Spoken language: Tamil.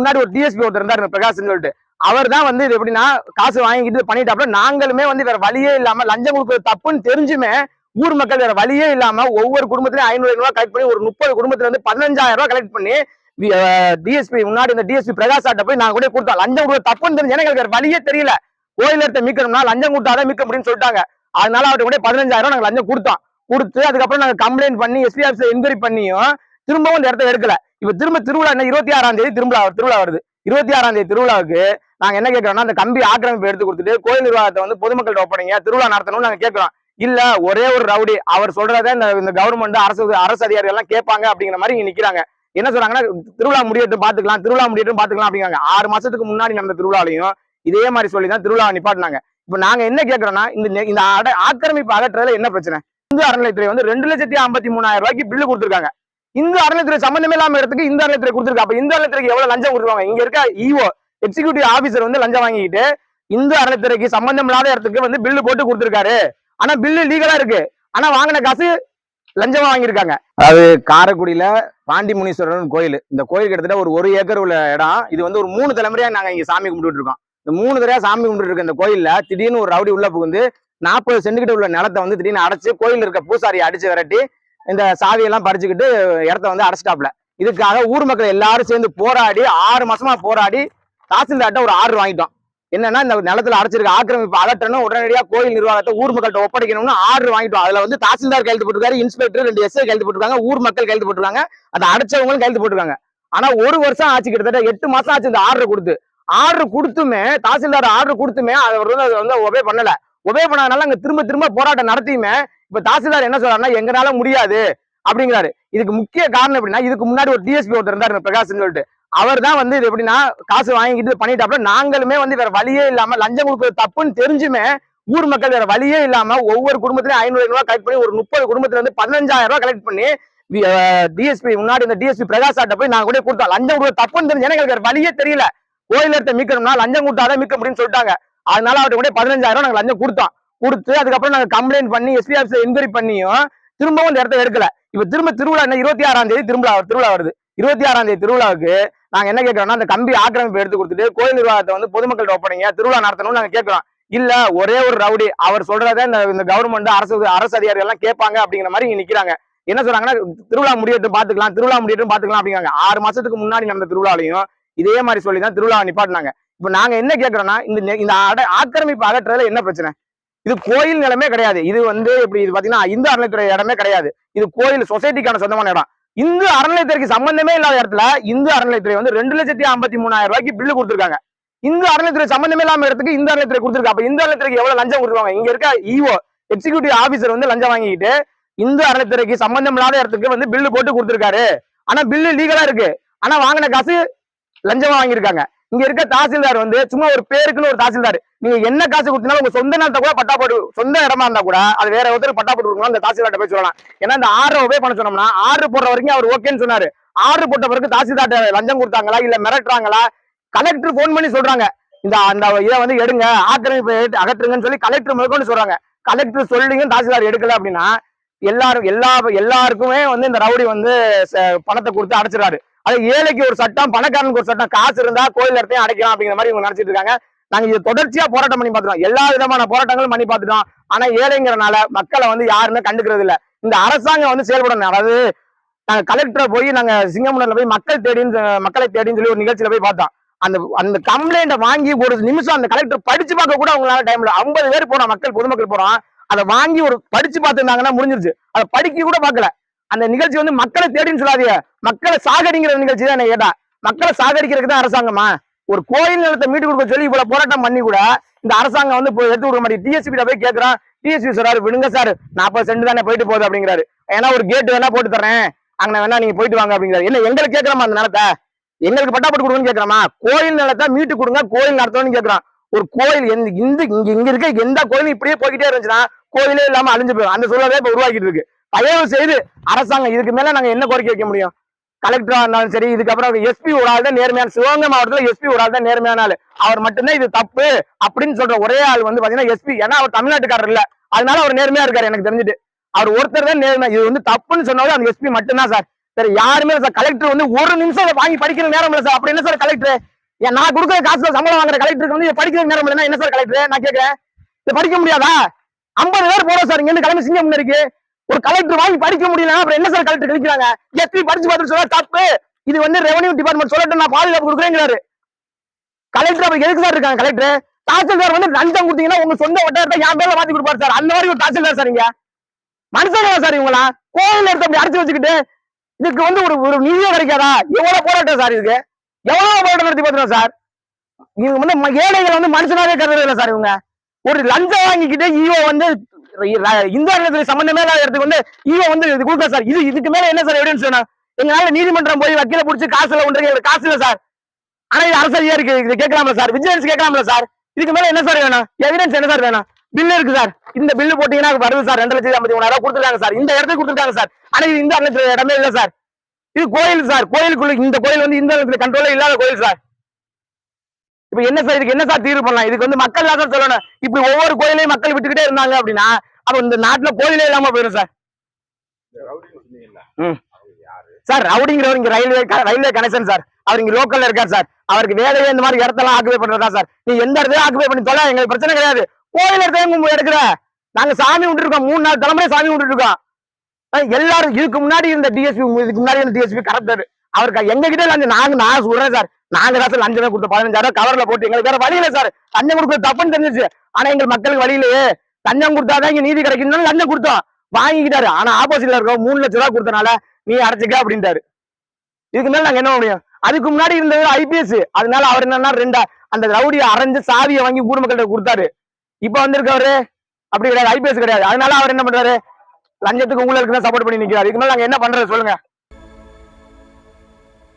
முன்னாடி ஒரு டிஎஸ்பி ஒருத்தர் இருந்தார் பிரகாஷ் சொல்லிட்டு. அவர் தான் வந்து இது எப்படின்னா காசு வாங்கிட்டு பண்ணிட்டாப்ல நாங்களுமே வந்து வேற வழியே இல்லாம லஞ்சம் கொடுக்கறது தப்புன்னு தெரிஞ்சுமே ஊர் மக்கள் வேற வழியே இல்லாம ஒவ்வொரு குடும்பத்திலையும் ஐநூறு ரூபாய் கலெக்ட் பண்ணி ஒரு முப்பது குடும்பத்துல இருந்து பதினஞ்சாயிரம் ரூபாய் கலெக்ட் பண்ணி டிஎஸ்பி முன்னாடி இந்த டிஎஸ்பி பிரகாஷ் ஆட்ட போய் நாங்க கூட கொடுத்தோம். லஞ்சம் கொடுக்க தப்புன்னு தெரிஞ்சு எனக்கு வேற வழியே தெரியல. கோயில் இடத்த மீட்கணும்னா லஞ்சம் கொடுத்தாதான் மீட்க முடியும்னு சொல்லிட்டாங்க. அதனால அவர்கிட்ட கூட பதினஞ்சாயிரம் நாங்க லஞ்சம் கொடுத்தோம். கொடுத்து அதுக்கப்புறம் நாங்க கம்ப்ளைண்ட் பண்ணி எஸ்பி ஆஃபீஸ் என்கொயரி பண்ணியும் திரும்பவும் இந்த இடத்த எடுக்கல. இப்ப திரும்ப திருவிழா என்ன இருபத்தி ஆறாம் தேதி திருவிழா திருவிழா வருது. இருபத்தி ஆறாம் தேதி திருவிழாவுக்கு நாங்க என்ன கேட்கறோம்னா அந்த கம்பி ஆக்கிரமிப்பு எடுத்து கொடுத்துட்டு கோயில் நிர்வாகத்தை வந்து பொதுமக்கள்கிட்ட ஒப்படைங்க திருவிழா நடத்தணும்னு நாங்க கேட்கறோம் இல்ல ஒரே ஒரு ரவுடி அவர் சொல்றதை இந்த கவர்மெண்ட் அரசு அரசு அதிகாரிகள் எல்லாம் கேட்பாங்க அப்படிங்கிற மாதிரி இங்க நிக்கிறாங்க. என்ன சொல்றாங்கன்னா திருவிழா முடியட்டும் பாத்துக்கலாம் திருவிழா முடியட்டும் பாத்துக்கலாம் அப்படிங்கிறாங்க. ஆறு மாசத்துக்கு முன்னாடி நடந்த திருவிழாலையும் இதே மாதிரி சொல்லி தான் திருவிழா நிப்பாட்டினாங்க. இப்ப நாங்க என்ன கேட்கறோம்னா இந்த இந்த அட- ஆக்கிரமிப்பு அகற்றதுல என்ன பிரச்சனை? இந்து அறநிலையத்துறை வந்து ரெண்டு லட்சத்தி ஐம்பத்தி மூணாயிரம் ரூபாய்க்கு பில்லு கொடுத்துருக்காங்க. இந்த அறநிலைத்துறை சம்பந்தமே இல்லாம இடத்துக்கு இந்த அறநிலைத்துறை கொடுத்துருக்கு. அப்ப இந்த அறநிலைத்துறைக்கு எவ்வளவு லஞ்சம் கொடுத்துருவாங்க இங்க இருக்க இஓ எக்ஸிகூட்டிவ் ஆபீசர் வந்து லஞ்சம் வாங்கிட்டு இந்த அறநிலைத்துறைக்கு சம்பந்தம் இல்லாத இடத்துக்கு வந்து பில்லு போட்டு கொடுத்துருக்காரு. ஆனா பில்லு லீகலா இருக்கு. ஆனா வாங்கின காசு லஞ்சமா வாங்கியிருக்காங்க. அது காரைக்குடியில பாண்டி முனீஸ்வரன் கோயில். இந்த கோயில் கிட்டத்தட்ட ஒரு ஒரு ஏக்கர் உள்ள இடம். இது வந்து ஒரு மூணு தலைமுறையா நாங்க இங்க சாமி கும்பிட்டு இருக்கோம். இந்த மூணு தடவை சாமி கும்பிட்டு இருக்க இந்த கோயில்ல திடீர்னு ஒரு ரவுடி உள்ள புகுந்து நாற்பது சென்டிகிட்ட உள்ள நிலத்தை வந்து திடீர்னு அடைச்சு கோயில் இருக்க பூசாரியை அடிச்சு விரட்டி இந்த சாவியெல்லாம் பறிச்சுக்கிட்டு இடத்த வந்து அடைச்சிட்டாப்ல இதுக்காக ஊர் மக்கள் எல்லாரும் சேர்ந்து போராடி ஆறு மாசமா போராடி தாசில்தார்ட்ட ஒரு ஆர்டர் வாங்கிட்டோம். என்னன்னா இந்த நிலத்துல அடைச்சிருக்க ஆக்கிரமிப்பு அகற்றணும் உடனடியா கோயில் நிர்வாகத்தை ஊர் மக்கள்கிட்ட ஒப்படைக்கணும்னு ஆர்டர் வாங்கிட்டோம். அதுல வந்து தாசில்தார் கைது போட்டுருக்காரு இன்ஸ்பெக்டர் ரெண்டு எஸ்ஐ கைது போட்டுருக்காங்க ஊர் மக்கள் கைது போட்டுருக்காங்க அதை அடைச்சவங்களும் கைது போட்டுருக்காங்க. ஆனா ஒரு வருஷம் ஆச்சு கிட்டத்தட்ட எட்டு மாசம் ஆச்சு இந்த ஆர்டர் கொடுத்து. ஆர்டர் கொடுத்துமே தாசில்தார் ஆர்டர் கொடுத்துமே அவர் வந்து அதை வந்து ஒபே பண்ணல. ஒபே பண்ணாதனால அங்க திரும்ப திரும்ப போராட்டம் நடத்தியுமே இப்ப தாசில்தார் என்ன சொல்றாருன்னா எங்களால முடியாது அப்படிங்கிறாரு. இதுக்கு முக்கிய காரணம் எப்படின்னா இதுக்கு முன்னாடி ஒரு டிஎஸ்பி ஒருத்தர் இருந்தாரு பிரகாஷ்னு சொல்லிட்டு. அவர் தான் வந்து இது எப்படின்னா காசு வாங்கிட்டு பண்ணிட்டாப்புல நாங்களுமே வந்து வேற வழியே இல்லாம லஞ்சம் கொடுக்குறது தப்புன்னு தெரிஞ்சுமே ஊர் மக்கள் வேற வழியே இல்லாம ஒவ்வொரு குடும்பத்திலையும் ஐநூறு ரூபாய் கலெக்ட் பண்ணி ஒரு முப்பது குடும்பத்துல இருந்து பதினஞ்சாயிரம் ரூபாய் கலெக்ட் பண்ணி டிஎஸ்பி முன்னாடி இந்த டிஎஸ்பி பிரகாஷ் ஆட்ட போய் நாங்க கூட கொடுத்தோம். லஞ்சம் கொடுக்க தப்புன்னு தெரிஞ்சு எனக்கு வேற வழியே தெரியல. கோயில் இடத்த மீட்கணும்னா லஞ்சம் கொடுத்தாதான் மீட்க முடியும்னு சொல்லிட்டாங்க. அதனால அவர்கிட்ட கூட பதினஞ்சாயிரம் நாங்க லஞ்சம் கொடுத்தோம். கொடுத்து அதுக்கப்புறம் நாங்க கம்ப்ளைண்ட் பண்ணி எஸ்பி ஆஃபீஸ் என்கொயரி பண்ணியும் திரும்பவும் இந்த இடத்த எடுக்கல. இப்ப திரும்ப திருவிழா என்ன இருபத்தி ஆறாம் தேதி திருவிழா திருவிழா வருது. இருபத்தி ஆறாம் தேதி திருவிழாவுக்கு நாங்க என்ன கேட்கறோம்னா அந்த கம்பி ஆக்கிரமிப்பு எடுத்து கொடுத்துட்டு கோயில் நிர்வாகத்தை வந்து பொதுமக்கள்கிட்ட ஒப்படைங்க திருவிழா நடத்தணும்னு நாங்க கேட்கறோம். இல்ல ஒரே ஒரு ரவுடி அவர் சொல்றதை இந்த கவர்மெண்ட் அரசு அரசு அதிகாரிகள் எல்லாம் கேட்பாங்க அப்படிங்கிற மாதிரி இங்க நிக்கிறாங்க. என்ன சொல்றாங்கன்னா திருவிழா முடியட்டும் பாத்துக்கலாம் திருவிழா முடியட்டும் பாத்துக்கலாம் அப்படிங்கிறாங்க. ஆறு மாசத்துக்கு முன்னாடி நடந்த திருவிழாலையும் இதே மாதிரி சொல்லி தான் திருவிழா நிப்பாட்டினாங்க. இப்ப நாங்க என்ன கேட்கறோம்னா இந்த இந்த அட- ஆக்கிரமிப்பு அகற்றதுல என்ன பிரச்சனை? இது கோயில் நிலமே கிடையாது. இது வந்து இப்படி இது பாத்தீங்கன்னா இந்து அறநிலைத்துறை இடமே கிடையாது. இது கோயில் சொசைட்டிக்கான சொந்தமான இடம். இந்து அறநிலைத்துறைக்கு சம்பந்தமே இல்லாத இடத்துல இந்து அறநிலைத்துறை வந்து ரெண்டு லட்சத்தி ஐம்பத்தி மூணாயிரம் ரூபாய்க்கு பில்லு கொடுத்துருக்காங்க. இந்து அறநிலைத்துறை சம்பந்தமே இல்லாம இடத்துக்கு இந்து அறநிலைத்துறை கொடுத்துருக்காங்க அப்ப இந்து அறநிலைத்துறைக்கு எவ்வளவு லஞ்சம் கொடுத்துருவாங்க இங்க இருக்க இஓ எக்ஸிகியூட்டிவ் ஆபீசர் வந்து லஞ்சம் வாங்கிட்டு இந்து அறநிலைத்துறைக்கு சம்பந்தம் இல்லாத இடத்துக்கு வந்து பில்லு போட்டு கொடுத்துருக்காரு. ஆனா பில்லு லீகலா இருக்கு. ஆனா வாங்கின காசு லஞ்சமா வாங்கியிருக்காங்க. இங்க இருக்க தாசில்தார் வந்து சும்மா ஒரு பேருக்குன்னு ஒரு தாசில்தார். நீங்க என்ன காசு கொடுத்தீங்கன்னா உங்க சொந்த நிலத்தை கூட பட்டா போட்டு சொந்த இடமா இருந்தா கூட அது வேற ஒருத்தர் பட்டா போட்டு கொடுக்கணும் அந்த தாசில்தார்ட்ட போய் சொல்லலாம். ஏன்னா இந்த ஆர்டர் ஒபே பண்ண சொன்னோம்னா ஆர்டர் போடுற வரைக்கும் அவர் ஓகேன்னு சொன்னாரு. ஆர்டர் போட்ட பிறகு தாசில்தார்ட்ட லஞ்சம் கொடுத்தாங்களா இல்ல மிரட்டுறாங்களா? கலெக்டர் ஃபோன் பண்ணி சொல்றாங்க. இந்த அந்த இதை வந்து எடுங்க ஆக்கிரமிப்பு அகற்றுங்கன்னு சொல்லி கலெக்டர் முதற்கொண்டு சொல்றாங்க. கலெக்டர் சொல்லிங்க தாசில்தார் எடுக்கல அப்படின்னா எல்லாரும் எல்லா எல்லாருக்குமே வந்து இந்த ரவுடி வந்து ச- பணத்தை கொடுத்து அடைச்சிடறாரு. அது ஏழைக்கு ஒரு சட்டம் பணக்காரனுக்கு ஒரு சட்டம். காசு இருந்தா கோயில் இடத்தையும் அடைக்கலாம் அப்படிங்கிற மாதிரி இவங்க நினைச்சிட்டு இருக்காங்க. நாங்க இது தொடர்ச்சியா போராட்டம் பண்ணி பார்த்துட்டோம். எல்லா விதமான போராட்டங்களும் பண்ணி பார்த்துட்டோம். ஆனா ஏழைங்கிறனால மக்களை வந்து யாருமே கண்டுக்கிறது இல்ல. இந்த அரசாங்கம் வந்து செயல்படணும். அதாவது நாங்க கலெக்டரை போய் நாங்க சிங்கமுனர்ல போய் மக்கள் தேடின்னு மக்களை தேடின்னு சொல்லி ஒரு நிகழ்ச்சியில போய் பார்த்தோம். அந்த அந்த கம்ப்ளைண்ட வாங்கி ஒரு நிமிஷம் அந்த கலெக்டர் படிச்சு பார்க்க கூட அவங்களால டைம்ல ஐம்பது பேர் போறோம் மக்கள் பொதுமக்கள் போறோம். அதை வாங்கி ஒரு படிச்சு பார்த்துருந்தாங்கன்னா முடிஞ்சிருச்சு. அதை படிக்க கூட பார்க்கல. அந்த நிகழ்ச்சி வந்து மக்களை தேடின்னு சொல்லாதீங்க. மக்களை சாகடிங்கிற நிகழ்ச்சி தான் என்ன கேட்டா. மக்களை சாகடிக்கிறதுக்கு தான் அரசாங்கமா? ஒரு கோயில் நிலத்தை மீட்டு கொடுக்க சொல்லி இவ்வளவு போராட்டம் பண்ணி கூட இந்த அரசாங்கம் வந்து போய் எடுத்து கொடுக்க மாட்டேங்குது. டிஎஸ்பி போய் கேட்கறான் டிஎஸ்பி சொல்றாரு விடுங்க சார் நாற்பது சென்ட் தானே போயிட்டு போகுது அப்படிங்கிறாரு. ஏன்னா ஒரு கேட்டு வேணா போட்டு தரேன் அங்க வேணா நீங்க போயிட்டு வாங்க அப்படிங்கிறாரு. என்ன எங்களுக்கு கேட்கறமா அந்த நிலத்தை? எங்களுக்கு பட்டா போட்டு கொடுங்கன்னு கேட்கறோமா கோயில் நிலத்தை மீட்டு கொடுங்க கோயில் நடத்தணும்னு கேட்கறான் ஒரு கோயில் எந்த இந்த இங்க இங்க இருக்க எந்த கோயிலும் இப்படியே போய்கிட்டே இருந்துச்சுன்னா கோயிலே இல்லாம அழிஞ்சு போயிடும் அந்த சூழலே இப்ப உருவாக்கிட்டு இருக்கு. தயவு செய்து அரசாங்கம் இதுக்கு மேல நாங்க என்ன கோரிக்கை வைக்க முடியும்? கலெக்டரா இருந்தாலும் சரி இதுக்கப்புறம் எஸ்பி ஒரு ஆள் தான் நேர்மையான சிவகங்கை மாவட்டத்துல எஸ்பி ஒரு ஆள் தான் நேர்மையான ஆள். அவர் மட்டும்தான் இது தப்பு அப்படின்னு சொல்ற ஒரே ஆள் வந்து பாத்தீங்கன்னா எஸ்பி ஏன்னா அவர் தமிழ்நாட்டுக்காரர் இல்ல. அதனால அவர் நேர்மையா இருக்காரு எனக்கு தெரிஞ்சுட்டு. அவர் ஒருத்தர் தான் நேர்மை இது வந்து தப்புன்னு சொன்னாலும் அந்த எஸ்பி மட்டும்தான் சார். சார் யாருமே சார். கலெக்டர் வந்து ஒரு நிமிஷம் வாங்கி படிக்கிற நேரம் இல்ல சார். அப்படி என்ன சார் கலெக்டர் நான் கொடுக்குற காசுல சம்பளம் வாங்குற கலெக்டருக்கு வந்து படிக்கிற நேரம் இல்லைன்னா என்ன சார் கலெக்டர் நான் கேட்கிறேன் இது படிக்க முடியாதா? ஐம்பது பேர் போறோம் சார். இங்க கிளம்பி சிங்கம் இருக்கு. ஒரு கலெக்டர் வாங்கி படிக்க முடியல அப்புறம் என்ன சார் கலெக்டர் கழிக்கிறாங்க? எப்படி படிச்சு பார்த்துட்டு சொல்ல தப்பு. இது வந்து ரெவன்யூ டிபார்ட்மெண்ட் சொல்லட்டும் நான் பாதுகாப்பு கொடுக்குறேங்கிறாரு. கலெக்டர் அப்படி எதுக்கு சார் இருக்காங்க கலெக்டர் தாசில்தார் வந்து லஞ்சம் கொடுத்தீங்கன்னா உங்க சொந்த வட்டாரத்தை என் பேர்ல மாத்தி கொடுப்பாரு சார். அந்த மாதிரி ஒரு தாசில்தார் சார் இங்க. மனுஷன் சார் இவங்களா கோயில் எடுத்து அப்படி அடிச்சு வச்சுக்கிட்டு இதுக்கு வந்து ஒரு ஒரு நிதியே கிடைக்காதா? எவ்வளவு போராட்டம் சார் இதுக்கு? எவ்வளவு போராட்டம் நடத்தி பார்த்துருவோம் சார்? இவங்க வந்து ம- வந்து மனுஷனாவே கருதுறது இல்லை சார் இவங்க. ஒரு லஞ்சம் வாங்கிக்கிட்டு ஈவோ வந்து இந்த அரசுக்கு சம்பந்தமே இல்லாத இடத்துக்கு வந்து ஈவோ வந்து இது கொடுக்க சார். இது இதுக்கு மேல என்ன சார் எவிடன்ஸ் வேணும்? எங்களால நீதிமன்றம் போய் வக்கீல பிடிச்சி காசுல ஒன்று எங்களுக்கு காசு இல்லை சார். ஆனா இது அரசு இருக்கு. இது கேட்கலாம்ல சார். விஜிலன்ஸ் கேட்கலாம்ல சார். இதுக்கு மேல என்ன சார் வேணும்? எவிடன்ஸ் என்ன சார் வேணும்? பில்லு இருக்கு சார். இந்த பில்லு போட்டீங்கன்னா வருது சார். ரெண்டு லட்சத்தி ஐம்பத்தி மூணாயிரம் கொடுத்துருக்காங்க சார். இந்த இடத்துக்கு கொடுத்துருக்காங்க சார். ஆனா இது இந்த இடத்துல இடமே இல்ல சார். இது கோயில் சார். கோயிலுக்குள்ள இந்த கோயில் வந்து இந்த இடத்துல கண்ட்ரோலே இல்லாத கோயில் சார். இப்ப என்ன சார் இதுக்கு என்ன சார் தீர்வு பண்ணலாம்? இதுக்கு வந்து மக்கள் தான் சொல்லணும். இப்படி ஒவ்வொரு கோயிலையும் மக்கள் விட்டுக்கிட்டே இருந்தாங்க அப்படின்னா அப்ப இந்த நாட்டுல கோயிலே இல்லாம போயிடும் சார். சார் ரவுடிங்கிறவர் இங்க ரயில்வே ரயில்வே கனெக்ஷன் சார். அவர் இங்க லோக்கல்ல இருக்கார் சார். அவருக்கு வேலையே இந்த மாதிரி இடத்தெல்லாம் ஆக்குபை பண்றதா சார். நீ எந்த இடத்தையும் ஆக்குபை பண்ணி தொலை எங்களுக்கு பிரச்சனை கிடையாது. கோயில் இடத்தையும் எடுக்கிற நாங்க சாமி விட்டு இருக்கோம் மூணு நாள் தலைமுறை சாமி விட்டு இருக்கோம் அஹ் எல்லாரும் இதுக்கு முன்னாடி இருந்த டிஎஸ்பி இதுக்கு முன்னாடி இருந்த டிஎஸ்பி கரெக்டர் அவருக்கு எங்க கிட்ட நாங்க நான் சொல்றேன் சார். நாங்க காசு சார் லஞ்சமே கொடுத்த பதினஞ்சாயிரம் கவர்ல போட்டு எங்களுக்கு வேற வழியில சார் லஞ்சம் கொடுக்குறது தப்புன்னு தெரிஞ்சிச்சு. ஆனா எங்க மக்களுக்கு வழியிலேயே லஞ்சம் கொடுத்தாதான் இங்க நீதி கிடைக்கணும் லஞ்சம் கொடுத்தோம். வாங்கிக்கிட்டாரு. ஆனா ஆப்போசிட்ல இருக்க மூணு லட்ச ரூபா கொடுத்தனால நீ அடைச்சிக்க அப்படின்ட்டாரு. இதுக்கு மேல நாங்க என்ன பண்ண முடியும்? அதுக்கு முன்னாடி இருந்தது ஐபிஎஸ் அதனால அவர் என்னன்னா ரெண்டா அந்த ரவுடியை அரைஞ்சு சாவியை வாங்கி ஊர் மக்கள்கிட்ட கொடுத்தாரு. இப்ப வந்திருக்கவரு அப்படி கிடையாது. ஐபிஎஸ் கிடையாது. அதனால அவர் என்ன பண்றாரு? லஞ்சத்துக்கு உங்களுக்கு இருக்கிற சப்போர்ட் பண்ணி நிக்கிறாரு. இதுக்கு மேல நாங்க என்ன பண்றது சொல்லுங்க.